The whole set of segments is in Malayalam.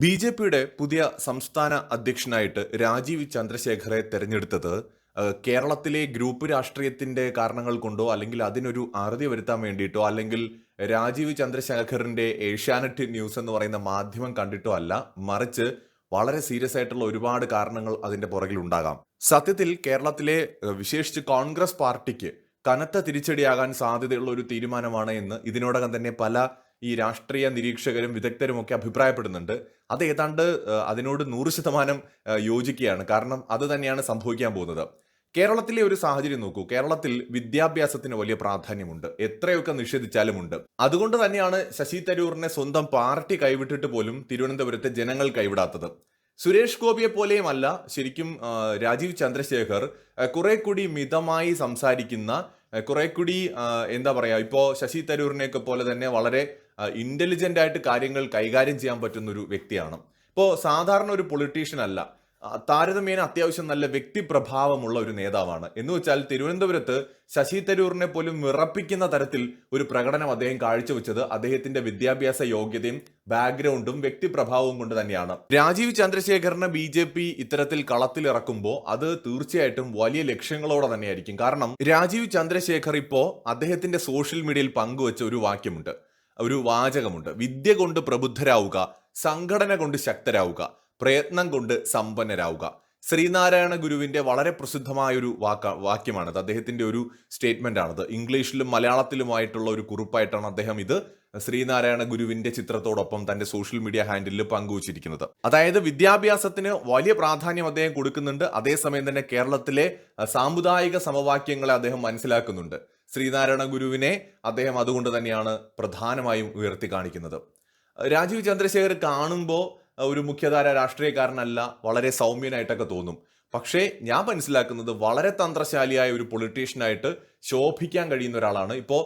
ബി ജെ പിയുടെ പുതിയ സംസ്ഥാന അധ്യക്ഷനായിട്ട് രാജീവ് ചന്ദ്രശേഖറെ തെരഞ്ഞെടുത്തത് കേരളത്തിലെ ഗ്രൂപ്പ് രാഷ്ട്രീയത്തിന്റെ കാരണങ്ങൾ കൊണ്ടോ അല്ലെങ്കിൽ അതിനൊരു അറുതി വരുത്താൻ വേണ്ടിയിട്ടോ അല്ലെങ്കിൽ രാജീവ് ചന്ദ്രശേഖറിന്റെ ഏഷ്യാനെറ്റ് ന്യൂസ് എന്ന് പറയുന്ന മാധ്യമം കണ്ടിട്ടോ അല്ല മറിച്ച് വളരെ സീരിയസ് ആയിട്ടുള്ള ഒരുപാട് കാരണങ്ങൾ അതിന്റെ പുറകിൽ ഉണ്ടാകാം. സത്യത്തിൽ കേരളത്തിലെ വിശേഷിച്ച് കോൺഗ്രസ് പാർട്ടിക്ക് കനത്ത തിരിച്ചടിയാകാൻ സാധ്യതയുള്ള ഒരു തീരുമാനമാണ് എന്ന് ഇതിനോടകം തന്നെ പല ഈ രാഷ്ട്രീയ നിരീക്ഷകരും വിദഗ്ധരും ഒക്കെ അഭിപ്രായപ്പെടുന്നുണ്ട്. അത് ഏതാണ്ട് അതിനോട് നൂറ് ശതമാനം യോജിക്കുകയാണ്. കാരണം അത് തന്നെയാണ് സംഭവിക്കാൻ പോകുന്നത്. കേരളത്തിലെ ഒരു സാഹചര്യം നോക്കൂ. കേരളത്തിൽ വിദ്യാഭ്യാസത്തിന് വലിയ പ്രാധാന്യമുണ്ട്. എത്രയൊക്കെ നിഷേധിച്ചാലും ഉണ്ട് അതുകൊണ്ട് തന്നെയാണ് ശശി തരൂറിനെ സ്വന്തം പാർട്ടി കൈവിട്ടിട്ട് പോലും തിരുവനന്തപുരത്തെ ജനങ്ങൾ കൈവിടാത്തത്. സുരേഷ് ഗോപിയെ പോലെയുമല്ല ശരിക്കും രാജീവ് ചന്ദ്രശേഖർ കുറെ കൂടി മിതമായി സംസാരിക്കുന്ന കുറെ കൂടി എന്താ പറയാ ഇപ്പോ ശശി തരൂരിനെയൊക്കെ പോലെ തന്നെ വളരെ ഇന്റലിജന്റ് ആയിട്ട് കാര്യങ്ങൾ കൈകാര്യം ചെയ്യാൻ പറ്റുന്ന ഒരു വ്യക്തിയാണ്. ഇപ്പോൾ സാധാരണ ഒരു പൊളിറ്റീഷ്യൻ അല്ല. താരതമ്യേന അത്യാവശ്യം നല്ല വ്യക്തിപ്രഭാവമുള്ള ഒരു നേതാവാണ്. എന്ന് വെച്ചാൽ തിരുവനന്തപുരത്ത് ശശി തരൂറിനെ പോലും വിറപ്പിക്കുന്ന തരത്തിൽ ഒരു പ്രകടനം അദ്ദേഹം കാഴ്ചവെച്ചത് അദ്ദേഹത്തിന്റെ വിദ്യാഭ്യാസ യോഗ്യതയും ബാക്ക്ഗ്രൗണ്ടും വ്യക്തിപ്രഭാവവും കൊണ്ട് തന്നെയാണ്. രാജീവ് ചന്ദ്രശേഖറിനെ ബി ജെ പി ഇത്തരത്തിൽ കളത്തിലിറക്കുമ്പോൾ അത് തീർച്ചയായിട്ടും വലിയ ലക്ഷ്യങ്ങളോടെ തന്നെയായിരിക്കും. കാരണം രാജീവ് ചന്ദ്രശേഖർ ഇപ്പോ അദ്ദേഹത്തിന്റെ സോഷ്യൽ മീഡിയയിൽ പങ്കുവച്ച ഒരു വാക്യമുണ്ട്. ഒരു വാചകമുണ്ട്. വിദ്യ കൊണ്ട് പ്രബുദ്ധരാവുക സംഘടന കൊണ്ട് ശക്തരാവുക പ്രയത്നം കൊണ്ട് സമ്പന്നരാവുക. ശ്രീനാരായണ ഗുരുവിന്റെ വളരെ പ്രസിദ്ധമായ ഒരു വാക്ക വാക്യമാണത്. അദ്ദേഹത്തിന്റെ ഒരു സ്റ്റേറ്റ്മെന്റ് ആണത് ഇംഗ്ലീഷിലും മലയാളത്തിലുമായിട്ടുള്ള ഒരു കുറിപ്പായിട്ടാണ് അദ്ദേഹം ഇത് ശ്രീനാരായണ ഗുരുവിന്റെ ചിത്രത്തോടൊപ്പം തന്റെ സോഷ്യൽ മീഡിയ ഹാൻഡിലിൽ പങ്കുവച്ചിരിക്കുന്നത്. അതായത് വിദ്യാഭ്യാസത്തിന് വലിയ പ്രാധാന്യം അദ്ദേഹം കൊടുക്കുന്നുണ്ട്. അതേസമയം തന്നെ കേരളത്തിലെ സാമുദായിക സമവാക്യങ്ങളെ അദ്ദേഹം മനസ്സിലാക്കുന്നുണ്ട്. ശ്രീനാരായണ ഗുരുവിനെ അദ്ദേഹം അതുകൊണ്ട് തന്നെയാണ് പ്രധാനമായും ഉയർത്തി കാണിക്കുന്നത്. രാജീവ് ചന്ദ്രശേഖർ കാണുമ്പോൾ ഒരു മുഖ്യധാര രാഷ്ട്രീയക്കാരനല്ല വളരെ സൗമ്യനായിട്ടൊക്കെ തോന്നും. പക്ഷേ ഞാൻ മനസ്സിലാക്കുന്നത് വളരെ തന്ത്രശാലിയായ ഒരു പൊളിറ്റീഷ്യനായിട്ട് ശോഭിക്കാൻ കഴിയുന്ന ഒരാളാണ്. ഇപ്പോൾ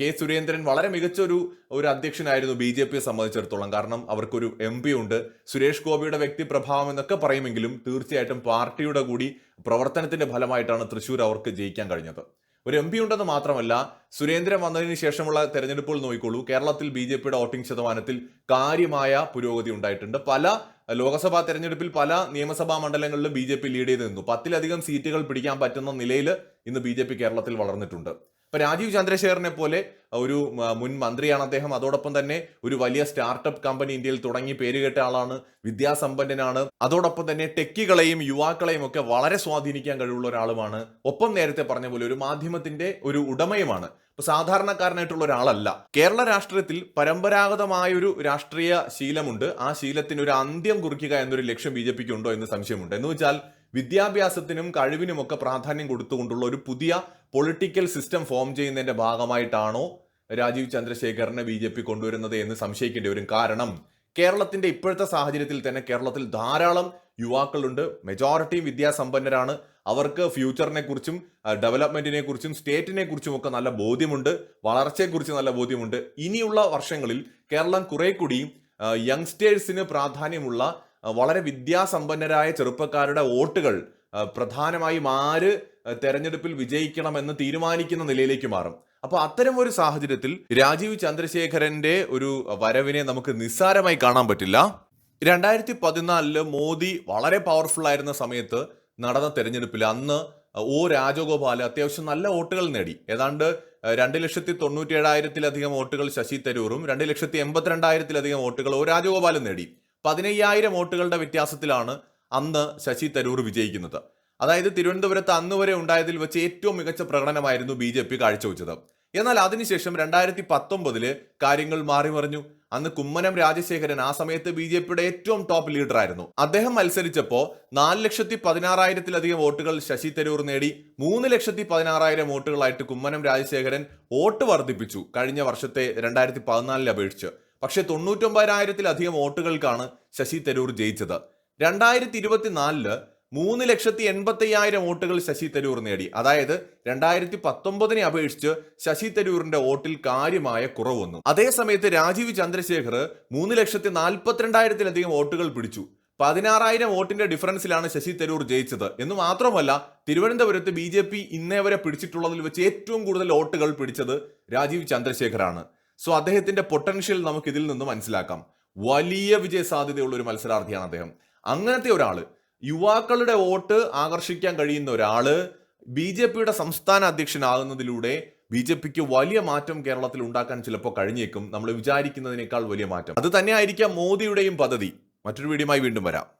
കെ സുരേന്ദ്രൻ വളരെ മികച്ചൊരു ഒരു അധ്യക്ഷനായിരുന്നു ബി ജെ പിയെ സംബന്ധിച്ചിടത്തോളം. കാരണം അവർക്കൊരു എം പി ഉണ്ട്. സുരേഷ് ഗോപിയുടെ വ്യക്തി പ്രഭാവം എന്നൊക്കെ പറയുമെങ്കിലും തീർച്ചയായിട്ടും പാർട്ടിയുടെ കൂടി പ്രവർത്തനത്തിന്റെ ഫലമായിട്ടാണ് തൃശ്ശൂർ അവർക്ക് ജയിക്കാൻ കഴിഞ്ഞത്. ഒരു എം പി ഉണ്ടെന്ന് മാത്രമല്ല സുരേന്ദ്രൻ വന്നതിന് ശേഷമുള്ള തെരഞ്ഞെടുപ്പുകൾ നോക്കിക്കോളൂ. കേരളത്തിൽ ബി ജെ പിയുടെ വോട്ടിംഗ് ശതമാനത്തിൽ കാര്യമായ പുരോഗതി ഉണ്ടായിട്ടുണ്ട്. പല ലോക്സഭാ തെരഞ്ഞെടുപ്പിൽ പല നിയമസഭാ മണ്ഡലങ്ങളിലും ബി ജെ പി ലീഡ് ചെയ്ത് നിന്നു. പത്തിലധികം സീറ്റുകൾ പിടിക്കാൻ പറ്റുന്ന നിലയിൽ ഇന്ന് ബി ജെ പി കേരളത്തിൽ വളർന്നിട്ടുണ്ട്. ഇപ്പൊ രാജീവ് ചന്ദ്രശേഖരനെ പോലെ ഒരു മുൻ മന്ത്രിയാണ് അദ്ദേഹം. അതോടൊപ്പം തന്നെ ഒരു വലിയ സ്റ്റാർട്ടപ്പ് കമ്പനി ഇന്ത്യയിൽ തുടങ്ങി. പേരുകേട്ട ആളാണ് വിദ്യാസമ്പന്നനാണ്. അതോടൊപ്പം തന്നെ ടെക്കികളെയും യുവാക്കളെയും ഒക്കെ വളരെ സ്വാധീനിക്കാൻ കഴിവുള്ള ഒരാളുമാണ്. ഒപ്പം നേരത്തെ പറഞ്ഞ പോലെ ഒരു മാധ്യമത്തിന്റെ ഒരു ഉടമയുമാണ്. സാധാരണക്കാരനായിട്ടുള്ള ഒരാളല്ല. കേരള രാഷ്ട്രീയത്തിൽ പരമ്പരാഗതമായ ഒരു രാഷ്ട്രീയ ശീലമുണ്ട്. ആ ശീലത്തിന് ഒരു അന്ത്യം കുറിക്കുക എന്നൊരു ലക്ഷ്യം ബി ജെ പിക്ക് ഉണ്ടോ എന്ന് സംശയമുണ്ട്. എന്ന് വെച്ചാൽ വിദ്യാഭ്യാസത്തിനും കഴിവിനുമൊക്കെ പ്രാധാന്യം കൊടുത്തുകൊണ്ടുള്ള ഒരു പുതിയ പൊളിറ്റിക്കൽ സിസ്റ്റം ഫോം ചെയ്യുന്നതിന്റെ ഭാഗമായിട്ടാണോ രാജീവ് ചന്ദ്രശേഖറിനെ ബി ജെ പി കൊണ്ടുവരുന്നത് എന്ന് സംശയിക്കേണ്ടി വരും. കാരണം കേരളത്തിന്റെ ഇപ്പോഴത്തെ സാഹചര്യത്തിൽ തന്നെ കേരളത്തിൽ ധാരാളം യുവാക്കളുണ്ട്. മെജോറിറ്റിയും വിദ്യാസമ്പന്നരാണ്. അവർക്ക് ഫ്യൂച്ചറിനെ കുറിച്ചും ഡെവലപ്മെന്റിനെ കുറിച്ചും സ്റ്റേറ്റിനെ കുറിച്ചും ഒക്കെ നല്ല ബോധ്യമുണ്ട്. വളർച്ചയെക്കുറിച്ച് നല്ല ബോധ്യമുണ്ട്. ഇനിയുള്ള വർഷങ്ങളിൽ കേരളം കുറെ കൂടി യങ്സ്റ്റേഴ്സിന് പ്രാധാന്യമുള്ള വളരെ വിദ്യാസമ്പന്നരായ ചെറുപ്പക്കാരുടെ വോട്ടുകൾ പ്രധാനമായും ആര് തെരഞ്ഞെടുപ്പിൽ വിജയിക്കണമെന്ന് തീരുമാനിക്കുന്ന നിലയിലേക്ക് മാറും. അപ്പൊ അത്തരം ഒരു സാഹചര്യത്തിൽ രാജീവ് ചന്ദ്രശേഖരന്റെ ഒരു വരവിനെ നമുക്ക് നിസ്സാരമായി കാണാൻ പറ്റില്ല. രണ്ടായിരത്തി പതിനാലിൽ മോദി വളരെ പവർഫുൾ ആയിരുന്ന സമയത്ത് നടന്ന തെരഞ്ഞെടുപ്പിൽ അന്ന് ഒ രാജഗോപാൽ അത്യാവശ്യം നല്ല വോട്ടുകൾ നേടി. ഏതാണ്ട് രണ്ട് ലക്ഷത്തി തൊണ്ണൂറ്റി ഏഴായിരത്തിലധികം വോട്ടുകൾ ശശി തരൂറും രണ്ട് ലക്ഷത്തി എൺപത്തിരണ്ടായിരത്തിലധികം വോട്ടുകൾ ഒ രാജഗോപാലും നേടി. പതിനയ്യായിരം വോട്ടുകളുടെ വ്യത്യാസത്തിലാണ് അന്ന് ശശി തരൂർ വിജയിക്കുന്നത്. അതായത് തിരുവനന്തപുരത്ത് അന്ന് വരെ ഉണ്ടായതിൽ വെച്ച് ഏറ്റവും മികച്ച പ്രകടനമായിരുന്നു ബി ജെ പി കാഴ്ചവെച്ചത്. എന്നാൽ അതിനുശേഷം രണ്ടായിരത്തി പത്തൊമ്പതിൽ കാര്യങ്ങൾ മാറി മറിഞ്ഞു അന്ന് കുമ്മനം രാജശേഖരൻ ആ സമയത്ത് ബി ജെ പിയുടെ ഏറ്റവും ടോപ്പ് ലീഡർ ആയിരുന്നു അദ്ദേഹം മത്സരിച്ചപ്പോൾ നാല് ലക്ഷത്തി പതിനാറായിരത്തിലധികം വോട്ടുകൾ ശശി തരൂർ നേടി. മൂന്ന് ലക്ഷത്തി പതിനാറായിരം വോട്ടുകളായിട്ട് കുമ്മനം രാജശേഖരൻ വോട്ട് വർദ്ധിപ്പിച്ചു കഴിഞ്ഞ വർഷത്തെ രണ്ടായിരത്തി പതിനാലിൽ അപേക്ഷിച്ച്. പക്ഷേ തൊണ്ണൂറ്റൊമ്പതിനായിരത്തിലധികം വോട്ടുകൾക്കാണ് ശശി തരൂർ ജയിച്ചത്. രണ്ടായിരത്തി ഇരുപത്തിനാലിൽ മൂന്ന് ലക്ഷത്തി എൺപത്തി അയ്യായിരം വോട്ടുകൾ ശശി തരൂർ നേടി. അതായത് രണ്ടായിരത്തി പത്തൊമ്പതിനെ അപേക്ഷിച്ച് ശശി തരൂറിന്റെ വോട്ടിൽ കാര്യമായ കുറവ് വന്നു അതേസമയത്ത് രാജീവ് ചന്ദ്രശേഖർ മൂന്ന് ലക്ഷത്തി നാൽപ്പത്തിരണ്ടായിരത്തിലധികം വോട്ടുകൾ പിടിച്ചു. പതിനാറായിരം വോട്ടിന്റെ ഡിഫറൻസിലാണ് ശശി തരൂർ ജയിച്ചത്. എന്ന് മാത്രമല്ല തിരുവനന്തപുരത്ത് ബി ജെ പി ഇന്നേ വരെ പിടിച്ചിട്ടുള്ളതിൽ വെച്ച് ഏറ്റവും കൂടുതൽ വോട്ടുകൾ പിടിച്ചത് രാജീവ് ചന്ദ്രശേഖറാണ് സോ അദ്ദേഹത്തിന്റെ പൊട്ടൻഷ്യൽ നമുക്ക് ഇതിൽ നിന്ന് മനസ്സിലാക്കാം. വലിയ വിജയ സാധ്യതയുള്ള ഒരു മത്സരാർത്ഥിയാണ് അദ്ദേഹം. അങ്ങനത്തെ ഒരാൾ യുവാക്കളുടെ വോട്ട് ആകർഷിക്കാൻ കഴിയുന്ന ഒരാൾ ബി ജെ പിയുടെ സംസ്ഥാന അധ്യക്ഷനാകുന്നതിലൂടെ ബി ജെ പിക്ക് വലിയ മാറ്റം കേരളത്തിൽ ഉണ്ടാക്കാൻ ചിലപ്പോൾ കഴിഞ്ഞേക്കും. നമ്മൾ വിചാരിക്കുന്നതിനേക്കാൾ വലിയ മാറ്റം. അത് തന്നെയായിരിക്കാം മോദിയുടെയും പദ്ധതി. മറ്റൊരു വീഡിയോയുമായി വീണ്ടും വരാം.